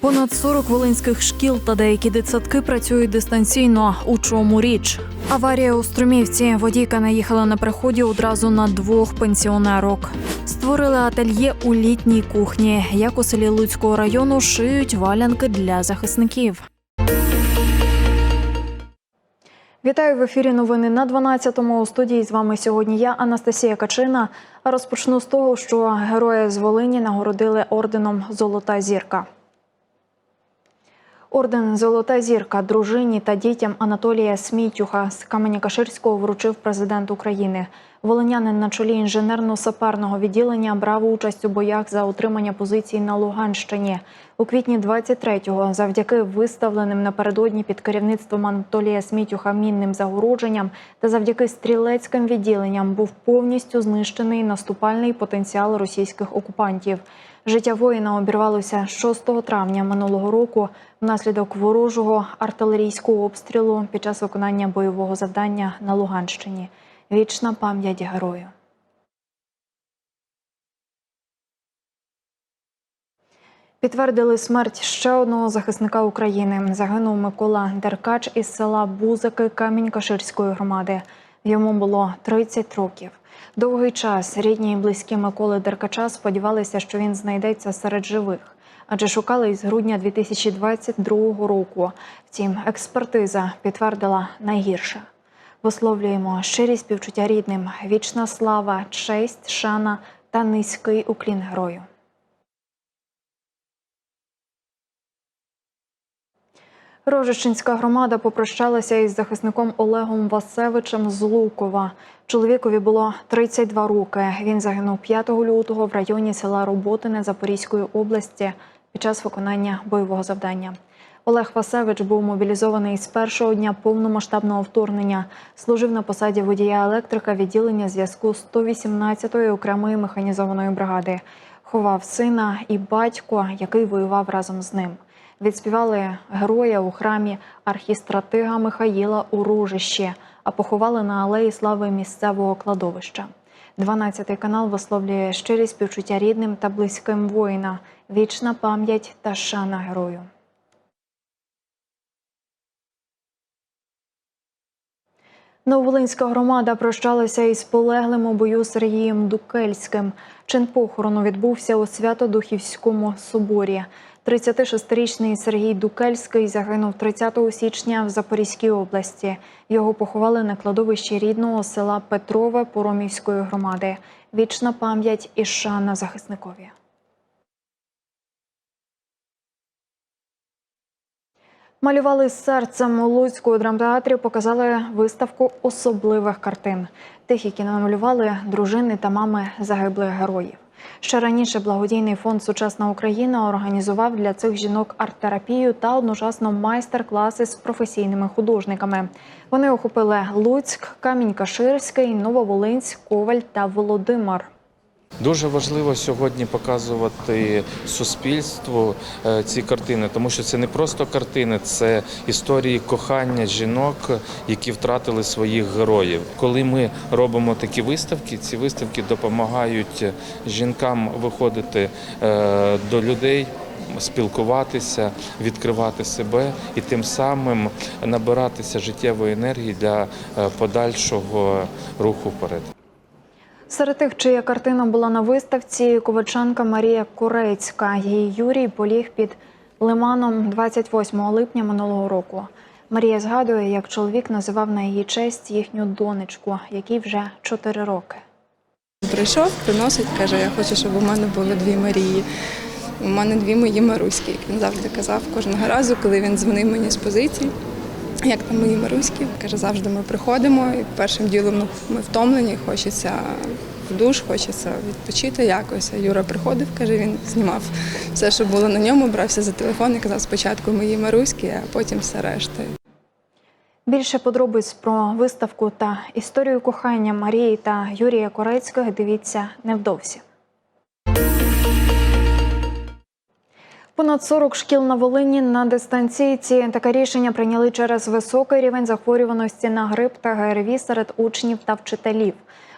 Понад 40 волинських шкіл та деякі дитсадки працюють дистанційно. У чому річ? Аварія у Струмівці. Водійка наїхала на приході одразу на двох пенсіонерок. Створили ательє у літній кухні. Як у селі Луцького району шиють валянки для захисників. Вітаю в ефірі. Новини на 12-му. У студії з вами сьогодні я, Анастасія Качина. Розпочну з того, що героя з Волині нагородили орденом Золота зірка. Орден Золота зірка дружині та дітям Анатолія Смітюха з Каменя-Каширського вручив президент України. Волинянин на чолі інженерно-саперного відділення брав участь у боях за утримання позицій на Луганщині. У квітні 23-го, завдяки виставленим напередодні під керівництвом Анатолія Смітюха мінним загородженням та завдяки стрілецьким відділенням був повністю знищений наступальний потенціал російських окупантів. Життя воїна обірвалося 6 травня минулого року внаслідок ворожого артилерійського обстрілу під час виконання бойового завдання на Луганщині. Вічна пам'ять герою. Підтвердили смерть ще одного захисника України. Загинув Микола Деркач із села Бузики Камінь-Каширської громади. Йому було 30 років. Довгий час рідні і близькі Миколи Деркача сподівалися, що він знайдеться серед живих, адже шукали із грудня 2022 року. Втім, експертиза підтвердила найгірше. Висловлюємо щирі співчуття рідним, вічна слава, честь, шана та низький уклін герою. Рожищенська громада попрощалася із захисником Олегом Васевичем з Лукова. Чоловікові було 32 роки. Він загинув 5 лютого в районі села Роботине Запорізької області під час виконання бойового завдання. Олег Васевич був мобілізований з першого дня повномасштабного вторгнення. Служив на посаді водія електрика відділення зв'язку 118-ї окремої механізованої бригади. Ховав сина і батько, який воював разом з ним. Відспівали героя у храмі архістратига Михаїла у Ружищі, а поховали на алеї слави місцевого кладовища. 12 канал висловлює щирі співчуття рідним та близьким воїна, вічна пам'ять та шана герою. Нововолинська громада прощалася із полеглим у бою Сергієм Дукельським. Чин похорону відбувся у Свято-Духівському соборі. 36-річний Сергій Дукельський загинув 30 січня в Запорізькій області. Його поховали на кладовищі рідного села Петрове Поромівської громади. Вічна пам'ять і шана захисникові. Малювали серцем у Луцькому драмтеатрі. Показали виставку особливих картин, тих, які намалювали дружини та мами загиблих героїв. Ще раніше благодійний фонд Сучасна Україна організував для цих жінок арт-терапію та одночасно майстер-класи з професійними художниками. Вони охопили Луцьк, Камінь-Каширський, Нововолинськ, Коваль та Володимир. Дуже важливо сьогодні показувати суспільству е, ці картини, тому що це не просто картини, це історії кохання жінок, які втратили своїх героїв. Коли ми робимо такі виставки, ці виставки допомагають жінкам виходити е, до людей. Спілкуватися, відкривати себе і тим самим набиратися життєвої енергії для е, подальшого руху вперед. Серед тих, чия картина була на виставці, ковачанка Марія Корецька. Її Юрій поліг під лиманом 28 липня минулого року. Марія згадує, як чоловік називав на її честь їхню донечку, якій вже 4 роки. Прийшов, приносить, каже, я хочу, щоб у мене були дві Марії. У мене дві мої Маруськи, як він завжди казав кожного разу, коли він дзвонив мені з позиції. Як там мої Маруськи? Каже, завжди ми приходимо і першим ділом ну, ми втомлені, хочеться в душ, хочеться відпочити якось. Юра приходив, каже, він знімав все, що було на ньому, брався за телефон і казав спочатку мої Маруськи, а потім все решта. Більше подробиць про виставку та історію кохання Марії та Юрія Корецьких дивіться невдовзі. Понад 40 шкіл на Волині на дистанційці. Таке рішення прийняли через високий рівень захворюваності на грип та ГРВІ серед учнів та вчителів.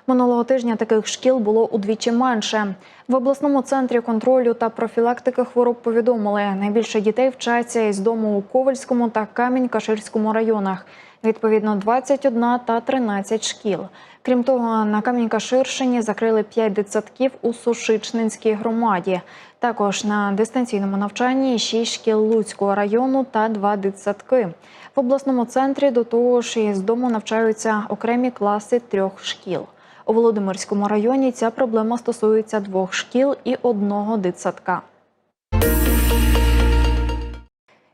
Минулого тижня таких шкіл було удвічі менше. В обласному центрі контролю та профілактики хвороб повідомили, найбільше дітей вчаться із дому у Ковальському та Камінь-Каширському районах. Відповідно, 21 та 13 шкіл. Крім того, на Камінь-Каширщині закрили 5 дитсадків у Сушичнинській громаді. Також на дистанційному навчанні 6 шкіл Луцького району та 2 дитсадки. В обласному центрі до того ж із дому навчаються окремі класи трьох шкіл. У Володимирському районі ця проблема стосується двох шкіл і одного дитсадка.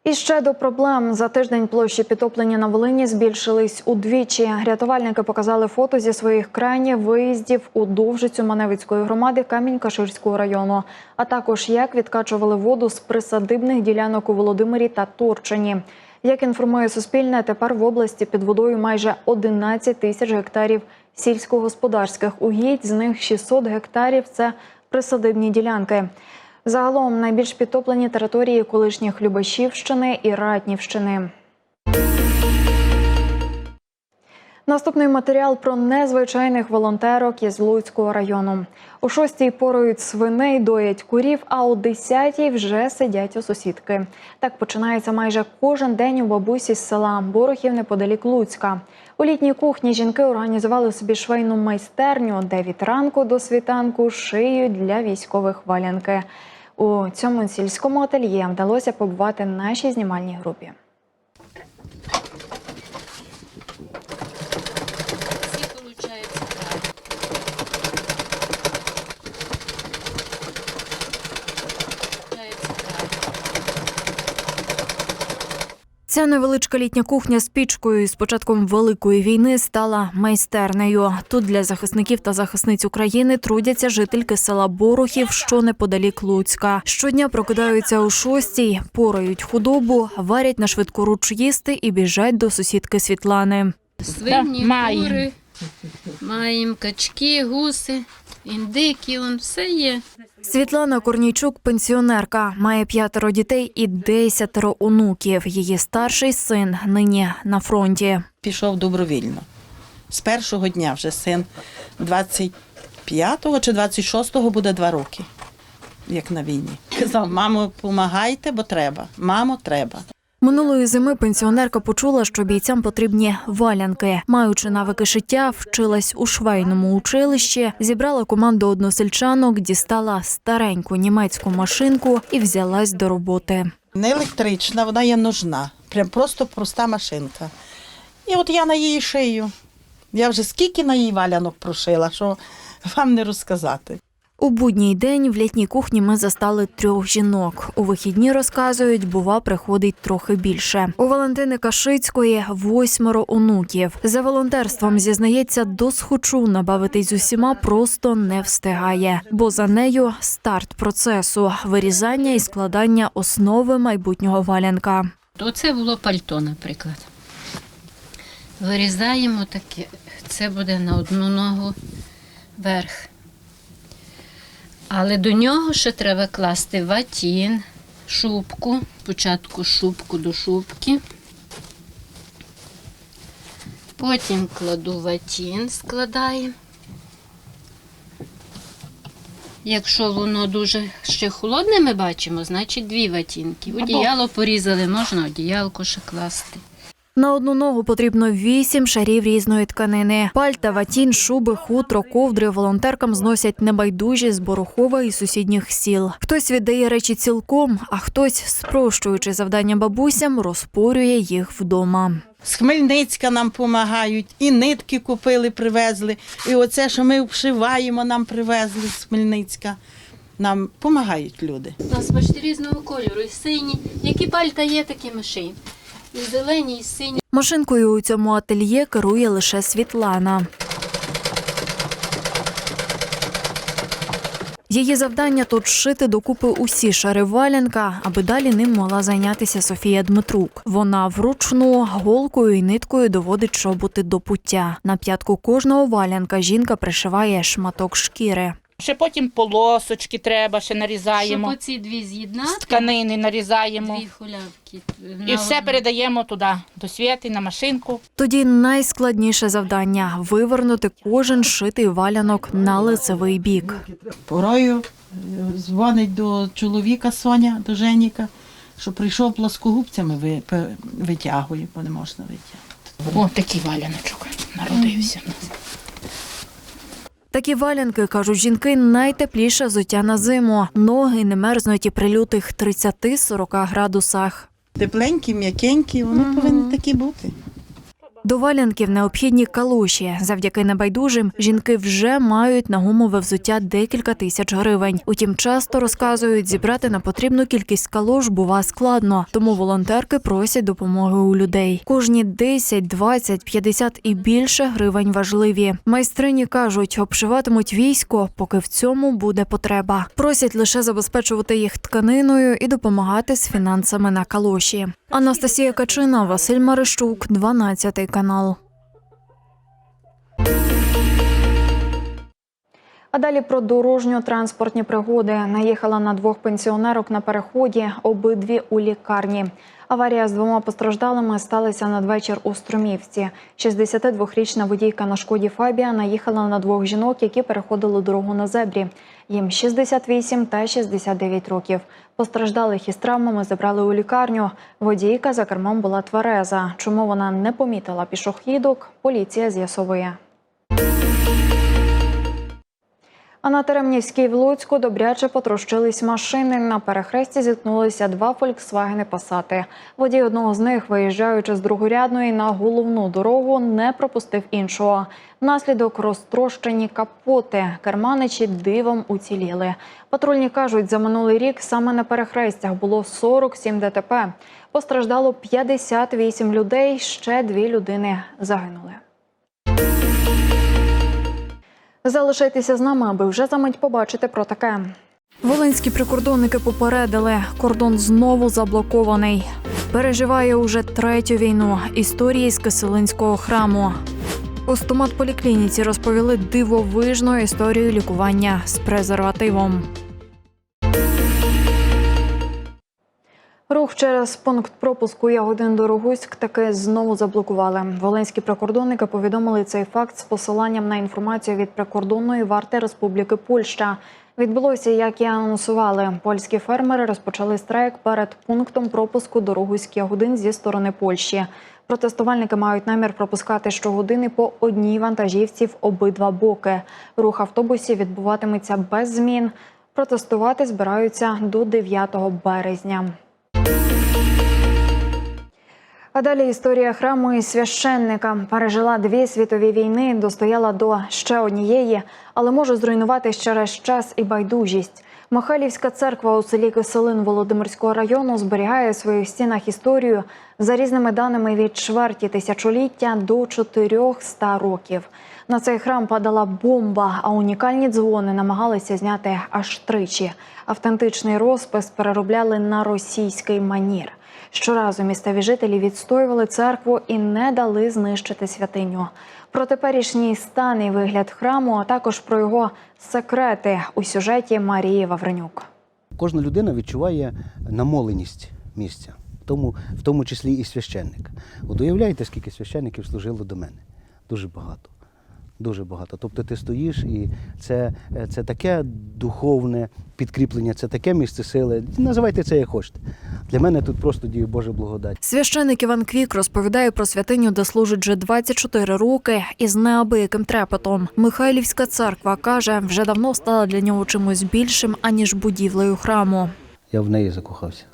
І ще до проблем за тиждень площі підтоплення на Волині збільшились удвічі. Рятувальники показали фото зі своїх крайніх виїздів у Довжицю Маневицької громади Камінь-Каширського району, а також як відкачували воду з присадибних ділянок у Володимирі та Турчині. Як інформує Суспільне, тепер в області під водою майже 11 тисяч гектарів сільськогосподарських угідь, з них 600 гектарів це присадибні ділянки. Загалом найбільш підтоплені території колишніх Любашівщини і Ратнівщини. Наступний матеріал про незвичайних волонтерок із Луцького району. У шостій порують свиней, доять курів, а о десятій вже сидять у сусідки. Так починається майже кожен день у бабусі з села Борохів неподалік Луцька. У літній кухні жінки організували собі швейну майстерню, де від ранку до світанку шиють для військових валянки. У цьому сільському ательє вдалося побувати нашій знімальній групі. Всі получаються так. Получається так. Ця невеличка літня кухня з пічкою з початком великої війни стала майстернею. Тут для захисників та захисниць України трудяться жительки села Борохів, що неподалік Луцька. Щодня прокидаються о шостій, порають худобу, варять на швидкоруч їсти і біжать до сусідки Світлани. Свині, кури, маємо качки, гуси, індики, он все є. Світлана Корнійчук пенсіонерка, має п'ятеро дітей і десятеро онуків. Її старший син нині на фронті. пішов добровільно. З першого дня вже син 25-го чи 26-го буде два роки, як на війні. Казав, мамо, допомагайте, бо треба. Мамо, треба. Минулої зими пенсіонерка почула, що бійцям потрібні валянки. Маючи навики шиття, вчилась у швейному училищі, зібрала команду односельчанок, дістала стареньку німецьку машинку і взялась до роботи. Не електрична, вона є нужна. Прям просто проста машинка. І от я на її шию. Я вже скільки на її валянок прошила, що вам не розказати. У будній день в літній кухні ми застали трьох жінок. У вихідні розказують, бува приходить трохи більше. У Валентини Кашицької восьмеро онуків. За волонтерством зізнається, до схочу набавитись з усіма просто не встигає, бо за нею старт процесу вирізання і складання основи майбутнього валянка. Оце було пальто, наприклад. Вирізаємо таке. Це буде на одну ногу верх. Але до нього ще треба класти ватін, шубку, спочатку шубку до шубки. Потім кладу ватін, складаємо. Якщо воно дуже ще холодне, ми бачимо, значить дві ватінки. Одіяло порізали, можна одіялко ще класти. На одну ногу потрібно вісім шарів різної тканини. Пальта, ватін, шуби, хутро, ковдри волонтеркам зносять небайдужі з Борохова і сусідніх сіл. Хтось віддає речі цілком, а хтось, спрощуючи завдання бабусям, розпорює їх вдома. З Хмельницька нам допомагають, і нитки купили, привезли. І оце, що ми вшиваємо, нам привезли з Хмельницька. Нам допомагають люди. У нас бачите різного кольору, і сині. Які пальта є, такі ми шиємо. І зелені, і сині. Машинкою у цьому ательє керує лише Світлана. Її завдання тут шити докупи усі шари валянка, аби далі ним могла зайнятися Софія Дмитрук. Вона вручну голкою і ниткою доводить чоботи до пуття. На п'ятку кожного валянка жінка пришиває шматок шкіри. Ще потім полосочки треба, ще Щоб нарізаємо. оці дві З тканини нарізаємо. дві хулявки. І все передаємо туди, до світи, на машинку. Тоді найскладніше завдання вивернути кожен шитий валянок на лицевий бік. Порою е, дзвонить до чоловіка Соня, до Женіка, що прийшов плоскогубцями, ви- пе- витягує, бо не можна витягнути. О, такий валяночок народився. в нас. Такі валянки, кажуть жінки, найтепліше взуття на зиму. Ноги не мерзнуть і при лютих 30-40 градусах. Тепленькі, м'якенькі, вони повинні такі бути. До валянків необхідні калуші. Завдяки небайдужим жінки вже мають на гумове взуття декілька тисяч гривень. Утім, часто розказують, зібрати на потрібну кількість калош бува складно, тому волонтерки просять допомоги у людей. Кожні 10, 20, 50 і більше гривень важливі. Майстрині кажуть, обшиватимуть військо, поки в цьому буде потреба. Просять лише забезпечувати їх тканиною і допомагати з фінансами на калоші. Анастасія Качина, Василь Марищук, 12 канал. А далі про дорожньо-транспортні пригоди. Наїхала на двох пенсіонерок на переході, обидві у лікарні. Аварія з двома постраждалими сталася надвечір у Струмівці. 62-річна водійка на шкоді Фабія наїхала на двох жінок, які переходили дорогу на зебрі. Їм 68 та 69 років. Постраждалих із травмами забрали у лікарню. Водійка за кермом була твереза. Чому вона не помітила пішохідок? Поліція з'ясовує. А на Теремнівській в Луцьку добряче потрощились машини. На перехресті зіткнулися два фольксвагени Пасати. Водій одного з них, виїжджаючи з другорядної на головну дорогу, не пропустив іншого. Наслідок розтрощені капоти. Керманичі дивом уціліли. Патрульні кажуть, за минулий рік саме на перехрестях було 47 ДТП. Постраждало 58 людей. Ще дві людини загинули. Залишайтеся з нами, аби вже за мить побачити про таке. Волинські прикордонники попередили, кордон знову заблокований. Переживає уже третю війну. Історії з Киселинського храму. У стоматполіклініці розповіли дивовижну історію лікування з презервативом. Рух через пункт пропуску Ягодин Дорогуськ таки знову заблокували. Волинські прикордонники повідомили цей факт з посиланням на інформацію від прикордонної варти Республіки Польща. Відбулося, як і анонсували. Польські фермери розпочали страйк перед пунктом пропуску Дорогуськ Ягодин зі сторони Польщі. Протестувальники мають намір пропускати щогодини по одній вантажівці в обидва боки. Рух автобусів відбуватиметься без змін. Протестувати збираються до 9 березня. А далі історія храму і священника пережила дві світові війни, достояла до ще однієї, але може зруйнувати через час і байдужість. Михайлівська церква у селі Киселин Володимирського району зберігає в своїх стінах історію за різними даними від чверті тисячоліття до 400 років. На цей храм падала бомба, а унікальні дзвони намагалися зняти аж тричі. Автентичний розпис переробляли на російський манір. Щоразу місцеві жителі відстоювали церкву і не дали знищити святиню. Про теперішній стан і вигляд храму, а також про його секрети у сюжеті Марії Вавренюк. Кожна людина відчуває намоленість місця, тому, в тому числі і священник. От уявляєте, скільки священників служило до мене? Дуже багато. Дуже багато. Тобто ти стоїш, і це, це таке духовне підкріплення, це таке місце сили. Називайте це як хочете. Для мене тут просто діє Божа благодать. Священик Іван Квік розповідає про святиню, де служить вже 24 роки із неабияким трепетом. Михайлівська церква каже, вже давно стала для нього чимось більшим аніж будівлею храму. Я в неї закохався.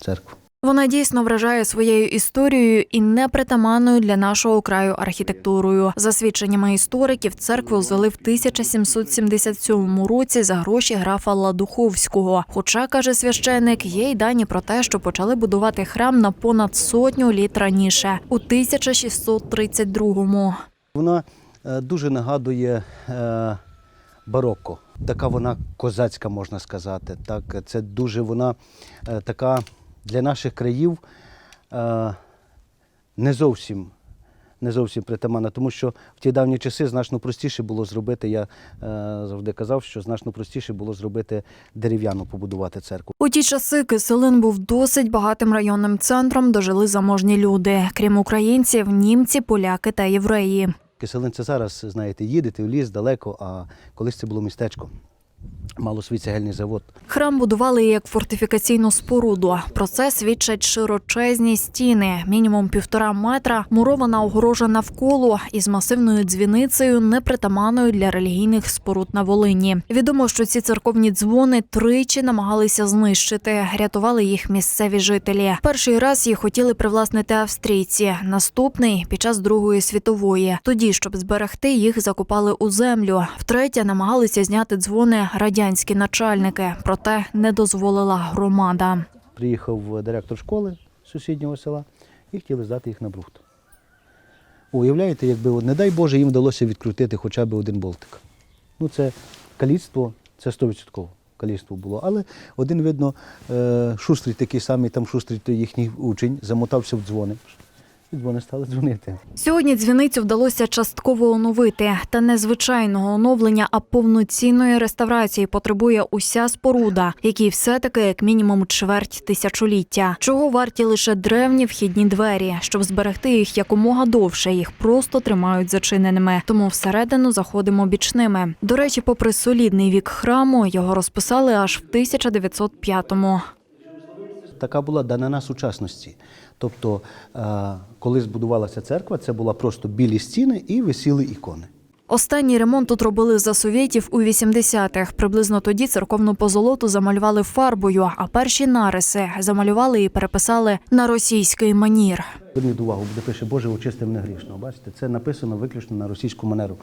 Церкву. Вона дійсно вражає своєю історією і непритаманною для нашого краю архітектурою. За свідченнями істориків, церкву звели в 1777 році за гроші графа Ладуховського. Хоча каже священик, є й дані про те, що почали будувати храм на понад сотню літ раніше, у 1632-му. Вона е, дуже нагадує е, барокко. Така вона козацька, можна сказати. Так, це дуже вона е, така для наших країв е, не зовсім не зовсім притаманна, тому що в ті давні часи значно простіше було зробити. Я е, завжди казав, що значно простіше було зробити дерев'яну, побудувати церкву. У ті часи Киселин був досить багатим районним центром, де жили заможні люди. Крім українців, німці, поляки та євреї. Киселин це зараз, знаєте, їдете в ліс далеко, а колись це було містечко. Мало свій цегельний завод. Храм будували як фортифікаційну споруду. Про це свідчать широчезні стіни, мінімум півтора метра, мурована огорожа навколо із масивною дзвіницею, непритаманною для релігійних споруд на Волині. Відомо, що ці церковні дзвони тричі намагалися знищити. Рятували їх місцеві жителі. Перший раз їх хотіли привласнити австрійці. Наступний під час Другої світової. Тоді, щоб зберегти, їх закопали у землю. Втретє намагалися зняти дзвони радянські начальники, проте не дозволила громада. Приїхав директор школи сусіднього села і хотіли здати їх на брухт. Уявляєте, якби, не дай Боже, їм вдалося відкрутити хоча б один болтик. Ну, це каліцтво, це 100% каліцтво було. Але один, видно, е, шустрий такий самий, там шустрий їхній учень, замотався в дзвони. І дзвони стали дзвонити. Сьогодні дзвіницю вдалося частково оновити. Та не звичайного оновлення, а повноцінної реставрації потребує уся споруда, якій все-таки як мінімум чверть тисячоліття. Чого варті лише древні вхідні двері, щоб зберегти їх якомога довше. Їх просто тримають зачиненими. Тому всередину заходимо бічними. До речі, попри солідний вік храму, його розписали аж в 1905-му. Така була данина сучасності. Тобто, е, коли збудувалася церква, це була просто білі стіни і висіли ікони. Останній ремонт тут робили за совєтів у 80-х. Приблизно тоді церковну позолоту замалювали фарбою, а перші нариси замалювали і переписали на російський манір. Зверніть увагу, буде пише Боже, очисти мене грішного. Бачите, це написано виключно на російську манеру.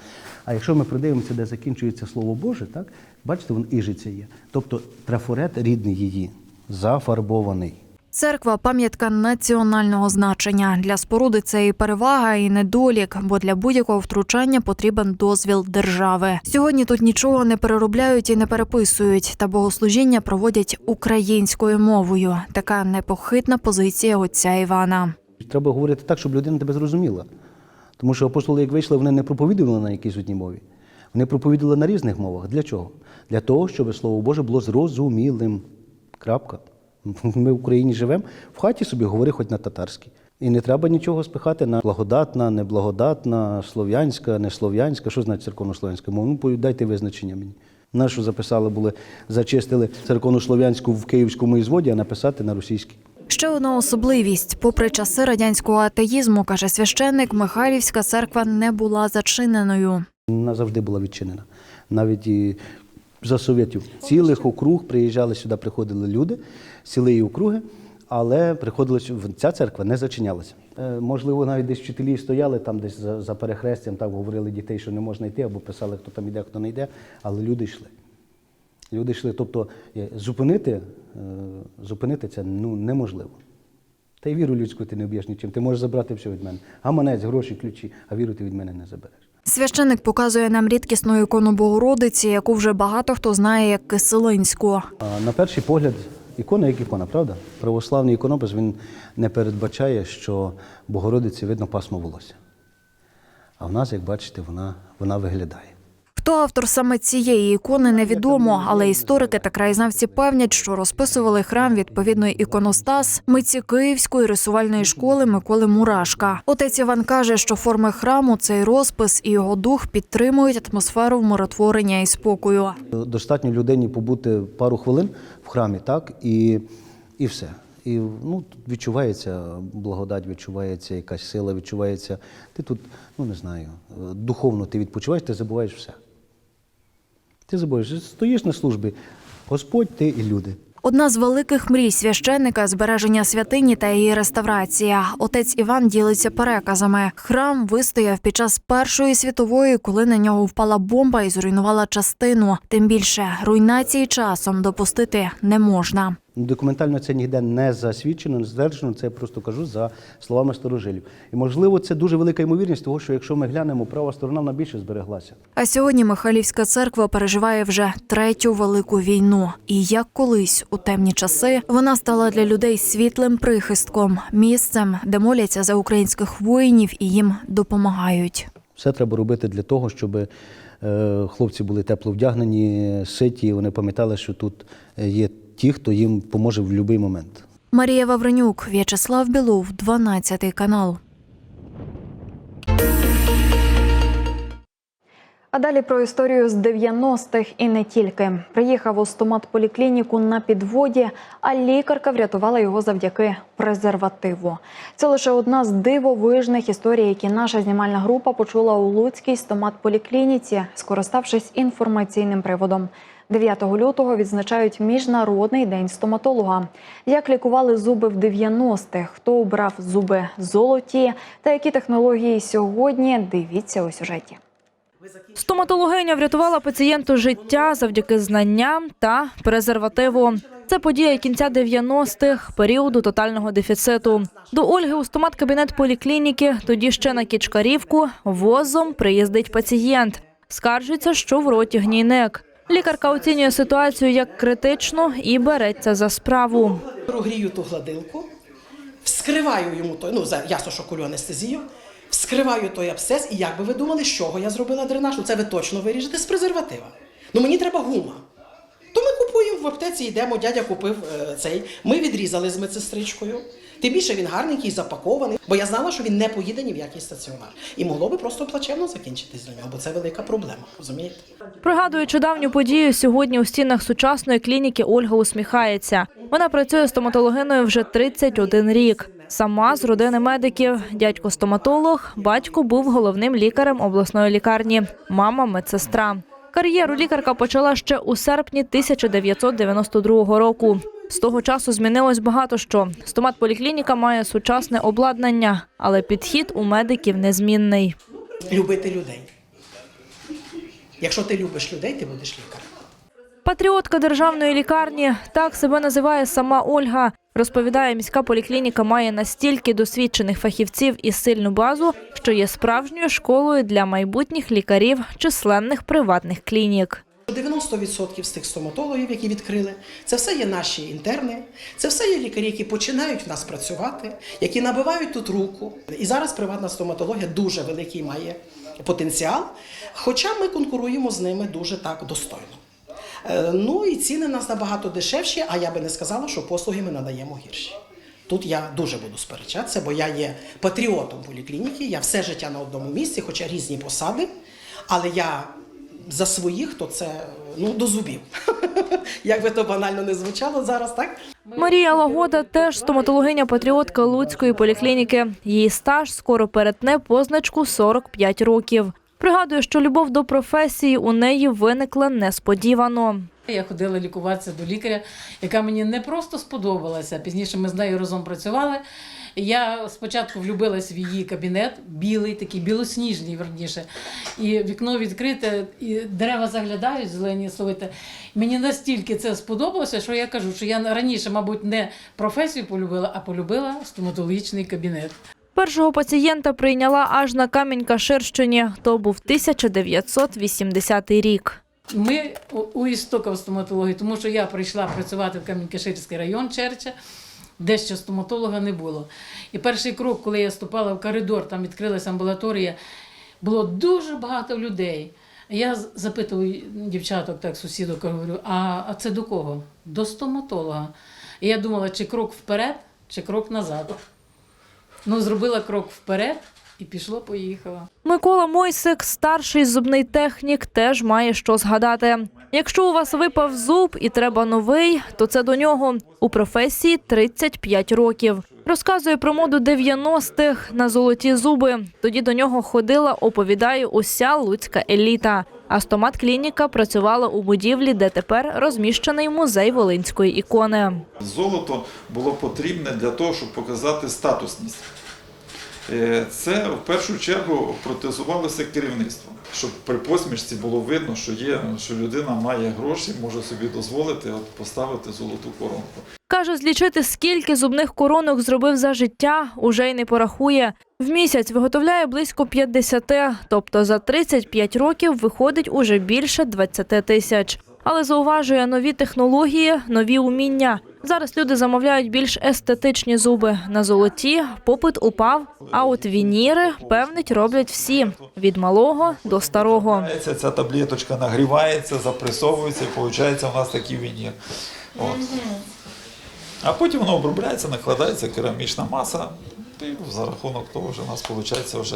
А якщо ми придивимося, де закінчується слово Боже, так бачите, вон іжиця є. Тобто трафарет рідний її, зафарбований. Церква пам'ятка національного значення. Для споруди це і перевага, і недолік, бо для будь-якого втручання потрібен дозвіл держави. Сьогодні тут нічого не переробляють і не переписують, та богослужіння проводять українською мовою. Така непохитна позиція отця Івана. Треба говорити так, щоб людина тебе зрозуміла. Тому що апостоли, як вийшли, вони не проповідували на якійсь одній мові. Вони проповідували на різних мовах. Для чого? Для того, щоб Слово Боже було зрозумілим. Крапка. Ми в Україні живемо, в хаті собі говори хоч на татарській. І не треба нічого спихати на благодатна, неблагодатна, слов'янська, неслов'янська. Що значить церковно-слов'янська мова? Ну, дайте визначення мені. Нашу записали були, зачистили церковно-слов'янську в київському ізводі, а написати на російській. Ще одна особливість: попри часи радянського атеїзму, каже священник, Михайлівська церква не була зачиненою. Вона завжди була відчинена. Навіть і за совєтів. Цілих округ приїжджали сюди, приходили люди, цілі округи, але приходили сю- ця церква не зачинялася. Е, Можливо, навіть десь вчителі стояли там, десь за, за перехрестям, так говорили дітей, що не можна йти, або писали, хто там йде, хто не йде, але люди йшли. Люди йшли. Тобто е, зупинити, е, зупинити це ну, неможливо. Та й віру людську ти не вб'єш нічим. Ти можеш забрати все від мене. Гаманець, гроші, ключі, а віру ти від мене не забереш. Священник показує нам рідкісну ікону Богородиці, яку вже багато хто знає як Киселинську. На перший погляд, ікона як ікона, правда? Православний іконопис він не передбачає, що Богородиці видно пасмо волосся. А в нас, як бачите, вона, вона виглядає. Хто автор саме цієї ікони, невідомо, але історики та краєзнавці певнять, що розписували храм відповідної іконостас митці Київської рисувальної школи Миколи Мурашка. Отець Іван каже, що форми храму, цей розпис і його дух підтримують атмосферу вмиротворення і спокою. Достатньо людині побути пару хвилин в храмі, так, і, і все. І ну, відчувається благодать, відчувається якась сила, відчувається. Ти тут, ну не знаю, духовно ти відпочиваєш, ти забуваєш все. Ти забуєш, стоїш на службі, Господь, ти і люди. Одна з великих мрій священника збереження святині та її реставрація. Отець Іван ділиться переказами. Храм вистояв під час Першої світової, коли на нього впала бомба і зруйнувала частину. Тим більше руйнації часом допустити не можна. Документально це ніде не засвідчено, не стверджено, це я просто кажу за словами старожилів. І можливо, це дуже велика ймовірність, того, що якщо ми глянемо, права сторона вона більше збереглася. А сьогодні Михайлівська церква переживає вже третю велику війну. І як колись у темні часи вона стала для людей світлим прихистком, місцем, де моляться за українських воїнів і їм допомагають. Все треба робити для того, щоб е, хлопці були тепло вдягнені, ситі, вони пам'ятали, що тут е, є ті, хто їм поможе в будь-який момент. Марія Вавренюк, В'ячеслав Білов, 12 канал. А далі про історію з 90-х і не тільки. Приїхав у стомат-поліклініку на підводі, а лікарка врятувала його завдяки презервативу. Це лише одна з дивовижних історій, які наша знімальна група почула у Луцькій стомат-поліклініці, скориставшись інформаційним приводом. 9 лютого відзначають Міжнародний день стоматолога. Як лікували зуби в 90-х, хто обрав зуби золоті та які технології сьогодні, дивіться у сюжеті. Стоматологиня врятувала пацієнту життя завдяки знанням та презервативу. Це подія кінця 90-х, періоду тотального дефіциту. До Ольги у стомат-кабінет поліклініки, тоді ще на Кічкарівку, возом приїздить пацієнт. Скаржиться, що в роті гнійник. Лікарка оцінює ситуацію як критичну і береться за справу. Прогрію ту гладилку, вскриваю йому той, ну ясно, що колю анестезію, вскриваю той абсцес, і як би ви думали, з чого я зробила дренаж? Ну це ви точно виріжете з презерватива. Ну мені треба гума. То ми купуємо в аптеці, йдемо, дядя купив е, цей. Ми відрізали з медсестричкою. Тим більше він гарненький, запакований, бо я знала, що він не поїде ні в який стаціонар. І могло би просто плачевно закінчитись для нього, бо це велика проблема, розумієте? Пригадуючи давню подію, сьогодні у стінах сучасної клініки Ольга усміхається. Вона працює стоматологиною вже 31 рік. Сама з родини медиків. Дядько стоматолог, батько був головним лікарем обласної лікарні, мама медсестра. Кар'єру лікарка почала ще у серпні 1992 року. З того часу змінилось багато що. Стомат-поліклініка має сучасне обладнання, але підхід у медиків незмінний. Любити людей. Якщо ти любиш людей, ти будеш лікарем. Патріотка державної лікарні так себе називає сама Ольга. Розповідає, міська поліклініка має настільки досвідчених фахівців і сильну базу, що є справжньою школою для майбутніх лікарів численних приватних клінік. 90% з тих стоматологів, які відкрили, це все є наші інтерни, це все є лікарі, які починають в нас працювати, які набивають тут руку. І зараз приватна стоматологія дуже великий має потенціал, хоча ми конкуруємо з ними дуже так достойно. Е, Ну і ціни у нас набагато дешевші, а я би не сказала, що послуги ми надаємо гірші. Тут я дуже буду сперечатися, бо я є патріотом поліклініки, я все життя на одному місці, хоча різні посади, але я за своїх, то це ну, до зубів. Як би то банально не звучало зараз, так? Марія Лагода теж стоматологиня-патріотка Луцької поліклініки. Її стаж скоро перетне позначку 45 років. Пригадує, що любов до професії у неї виникла несподівано. Я ходила лікуватися до лікаря, яка мені не просто сподобалася. Пізніше ми з нею разом працювали. Я спочатку влюбилась в її кабінет, білий, такий білосніжний, верніше. І вікно відкрите, і дерева заглядають, зелені словити. Мені настільки це сподобалося, що я кажу, що я раніше, мабуть, не професію полюбила, а полюбила стоматологічний кабінет. Першого пацієнта прийняла аж на Камінь-Каширщині. То був 1980 рік. Ми у, у істоках стоматології, тому що я прийшла працювати в Камінь-Каширський район Черча, де ще стоматолога не було. І перший крок, коли я ступала в коридор, там відкрилася амбулаторія, було дуже багато людей. Я запитую дівчаток, так сусідок, говорю, а, а це до кого? До стоматолога. І я думала, чи крок вперед, чи крок назад. Ну, зробила крок вперед і пішло, поїхала. Микола Мойсик, старший зубний технік, теж має що згадати. Якщо у вас випав зуб і треба новий, то це до нього. У професії 35 років. Розказує про моду 90-х на золоті зуби. Тоді до нього ходила, оповідає уся луцька еліта. А стомат-клініка працювала у будівлі, де тепер розміщений музей Волинської ікони. Золото було потрібне для того, щоб показати статусність. Е, Це в першу чергу протезувалося керівництвом, щоб при посмішці було видно, що є, що людина має гроші, може собі дозволити поставити золоту коронку. Каже, злічити, скільки зубних коронок зробив за життя, уже й не порахує. В місяць виготовляє близько 50, тобто за 35 років виходить уже більше 20 тисяч. Але зауважує нові технології, нові уміння. Зараз люди замовляють більш естетичні зуби. На золоті попит упав, а от вініри, певнить, роблять всі від малого до старого. Ця, таблеточка нагрівається, запресовується і виходить у нас такий вінір. От. А потім воно обробляється, накладається керамічна маса, і за рахунок того вже у нас виходить вже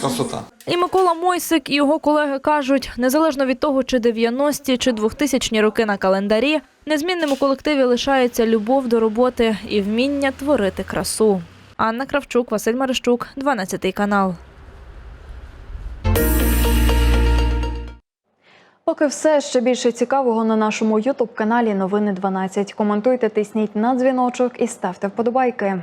красота. І Микола Мойсик і його колеги кажуть, незалежно від того, чи 90-ті, чи 2000-ні роки на календарі, незмінним у колективі лишається любов до роботи і вміння творити красу. Анна Кравчук, Василь Марищук, 12 канал. Поки все ще більше цікавого на нашому Ютуб каналі Новини 12. Коментуйте, тисніть на дзвіночок і ставте вподобайки.